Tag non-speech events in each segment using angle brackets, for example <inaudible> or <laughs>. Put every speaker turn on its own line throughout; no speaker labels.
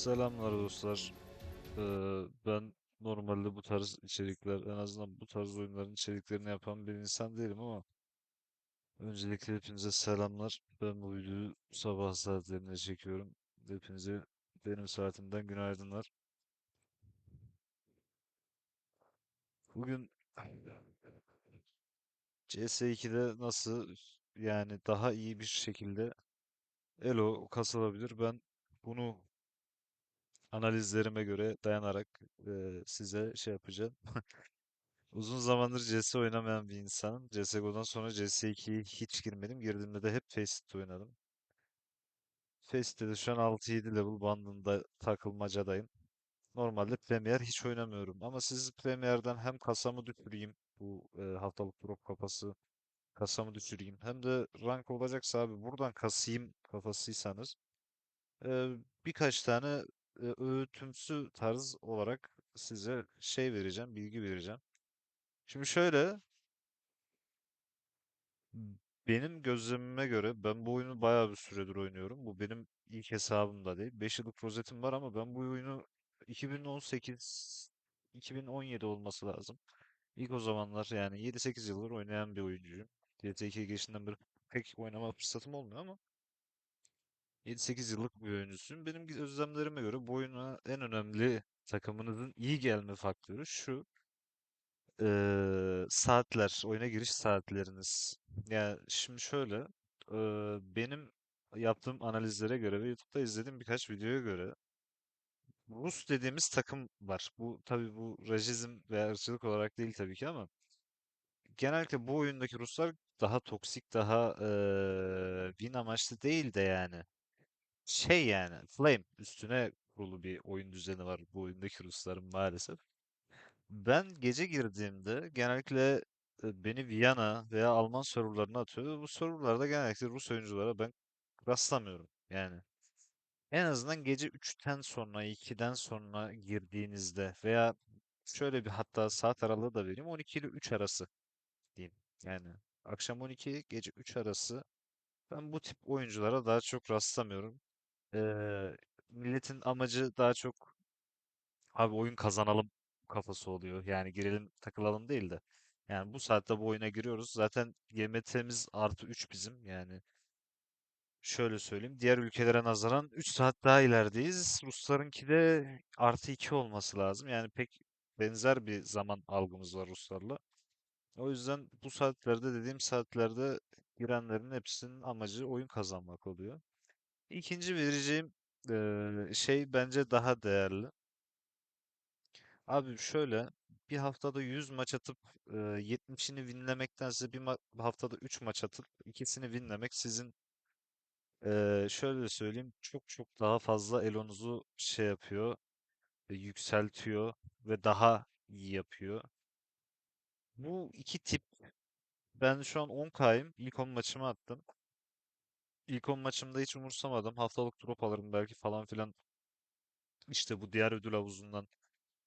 Selamlar dostlar. Ee, ben normalde bu tarz içerikler, en azından bu tarz oyunların içeriklerini yapan bir insan değilim ama öncelikle hepinize selamlar. Ben bu videoyu sabah saatlerinde çekiyorum. Hepinize benim saatimden günaydınlar. Bugün CS2'de nasıl yani daha iyi bir şekilde Elo kasılabilir? Ben bunu analizlerime göre dayanarak e, size şey yapacağım. <laughs> Uzun zamandır CS oynamayan bir insanım. CSGO'dan sonra CS2'ye hiç girmedim. Girdiğimde de hep Faceit oynadım. Faceit'te de şu an 6-7 level bandında takılmacadayım. Normalde Premier hiç oynamıyorum. Ama siz Premier'den hem kasamı düşüreyim. Bu e, haftalık drop kafası kasamı düşüreyim. Hem de rank olacaksa abi buradan kasayım kafasıysanız. e, birkaç tane e, öğütümsü tarz olarak size şey vereceğim, bilgi vereceğim. Şimdi şöyle Benim gözlemime göre ben bu oyunu bayağı bir süredir oynuyorum. Bu benim ilk hesabım da değil. 5 yıllık rozetim var ama ben bu oyunu 2018 2017 olması lazım. İlk o zamanlar yani 7-8 yıldır oynayan bir oyuncuyum. GT2 geçtiğinden beri pek oynama fırsatım olmuyor ama 7-8 yıllık bir oyuncusuyum. Benim gözlemlerime göre bu oyuna en önemli takımınızın iyi gelme faktörü şu. Eee, saatler, oyuna giriş saatleriniz. Yani şimdi şöyle, eee, benim yaptığım analizlere göre ve YouTube'da izlediğim birkaç videoya göre Rus dediğimiz takım var. Bu tabii bu racizm veya ırkçılık olarak değil tabii ki ama genellikle bu oyundaki Ruslar daha toksik, daha eee win amaçlı değil de yani şey yani flame üstüne kurulu bir oyun düzeni var bu oyundaki Rusların maalesef. Ben gece girdiğimde genellikle beni Viyana veya Alman serverlarına atıyor. Bu serverlarda genellikle Rus oyunculara ben rastlamıyorum. Yani en azından gece üçten sonra, 2'den sonra girdiğinizde veya şöyle bir hatta saat aralığı da vereyim 12 ile 3 arası diyeyim. Yani akşam 12 gece 3 arası ben bu tip oyunculara daha çok rastlamıyorum. Ee, milletin amacı daha çok Abi oyun kazanalım kafası oluyor. Yani girelim takılalım değil de. Yani bu saatte bu oyuna giriyoruz. Zaten GMT'miz artı 3 bizim. Yani şöyle söyleyeyim. Diğer ülkelere nazaran 3 saat daha ilerideyiz. Ruslarınki de artı 2 olması lazım. Yani pek benzer bir zaman algımız var Ruslarla. O yüzden bu saatlerde dediğim saatlerde girenlerin hepsinin amacı oyun kazanmak oluyor. İkinci vereceğim eee, şey bence daha değerli. Abi şöyle bir haftada 100 maç atıp e, 70'ini winlemektense bir haftada 3 maç atıp ikisini winlemek sizin şöyle söyleyeyim çok çok daha fazla elonuzu şey yapıyor, e, yükseltiyor ve daha iyi yapıyor. Bu iki tip ben şu an 10K'yım. İlk 10 maçımı attım. İlk 10 maçımda hiç umursamadım. Haftalık drop alırım belki falan filan. İşte bu diğer ödül havuzundan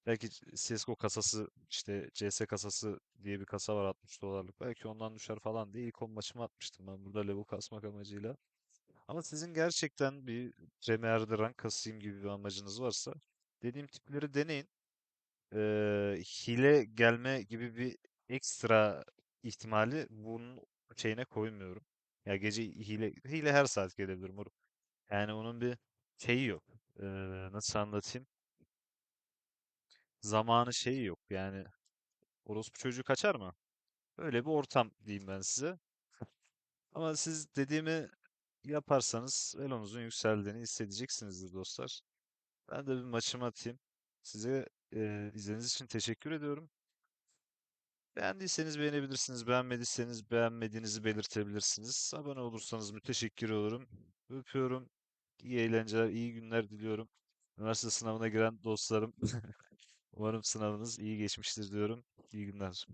Belki CSGO kasası işte CS kasası diye bir kasa var 60 dolarlık. Belki ondan düşer falan diye ilk 10 maçımı atmıştım ben burada level kasmak amacıyla. Ama sizin gerçekten bir Premier'de rank kasayım gibi bir amacınız varsa dediğim tipleri deneyin. Ee, hile gelme gibi bir ekstra ihtimali bunun şeyine koymuyorum. Ya gece hile hile her saat gelebilir moruk. Yani onun bir şeyi yok. Ee, nasıl anlatayım? Zamanı şeyi yok. Yani Orospu çocuğu kaçar mı? Öyle bir ortam diyeyim ben size. Ama siz dediğimi yaparsanız elonuzun yükseldiğini hissedeceksinizdir dostlar. Ben de bir maçımı atayım. Size e, izlediğiniz için teşekkür ediyorum. Beğendiyseniz beğenebilirsiniz. Beğenmediyseniz beğenmediğinizi belirtebilirsiniz. Abone olursanız müteşekkir olurum. Öpüyorum. İyi eğlenceler, iyi günler diliyorum. Üniversite sınavına giren dostlarım. <laughs> Umarım sınavınız iyi geçmiştir diyorum. İyi günler.